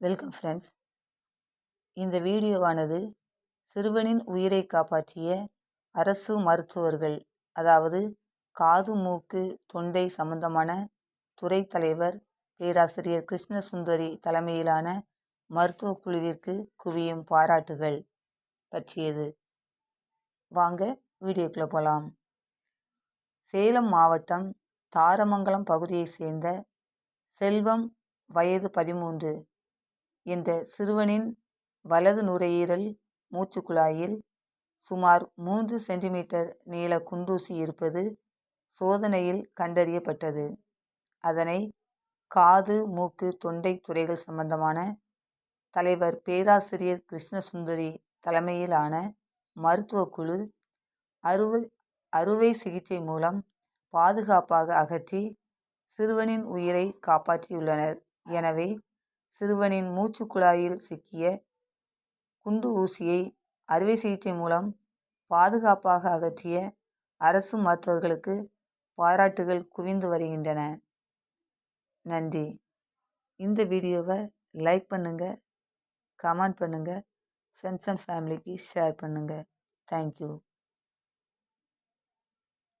Welcome friends இந்த வீடியோவானது சிறுவனின் உயிரை காப்பாற்றிய அரசு மருத்துவர்கள் அதாவது காது மூக்கு தொண்டை சம்பந்தமான துறை தலைவர் பேராசிரியர் கிருஷ்ணசுந்தரி தலைமையிலான மருத்துவ குழுவிற்கு குவியும் பாராட்டுகள் பற்றியது. வாங்க வீடியோக்குள்ளே போகலாம் சேலம் மாவட்டம் தாரமங்கலம் பகுதியை சேர்ந்த செல்வம் வயது பதிமூன்று. என்ற சிறுவனின் வலது நுரையீரல் மூச்சுக்குழாயில் சுமார் மூன்று சென்டிமீட்டர் நீள குண்டூசி இருப்பது சோதனையில் கண்டறியப்பட்டது. அதனை காது மூக்கு தொண்டை துறைகள் சம்பந்தமான தலைவர் பேராசிரியர் கிருஷ்ணசுந்தரி தலைமையிலான மருத்துவ குழு அறுவை அறுவை சிகிச்சை மூலம் பாதுகாப்பாக அகற்றி சிறுவனின் உயிரை காப்பாற்றியுள்ளனர். எனவே சிறுவனின் மூச்சு குழாயில் சிக்கிய குண்டு ஊசியை அறுவை சிகிச்சை மூலம் பாதுகாப்பாக அகற்றிய அரசு மருத்துவர்களுக்கு பாராட்டுகள் குவிந்து வருகின்றன. நன்றி. இந்த வீடியோவை லைக் பண்ணுங்கள் கமெண்ட் பண்ணுங்கள் ஃப்ரெண்ட்ஸ் அண்ட் ஃபேமிலிக்கு ஷேர் பண்ணுங்கள் தேங்க்யூ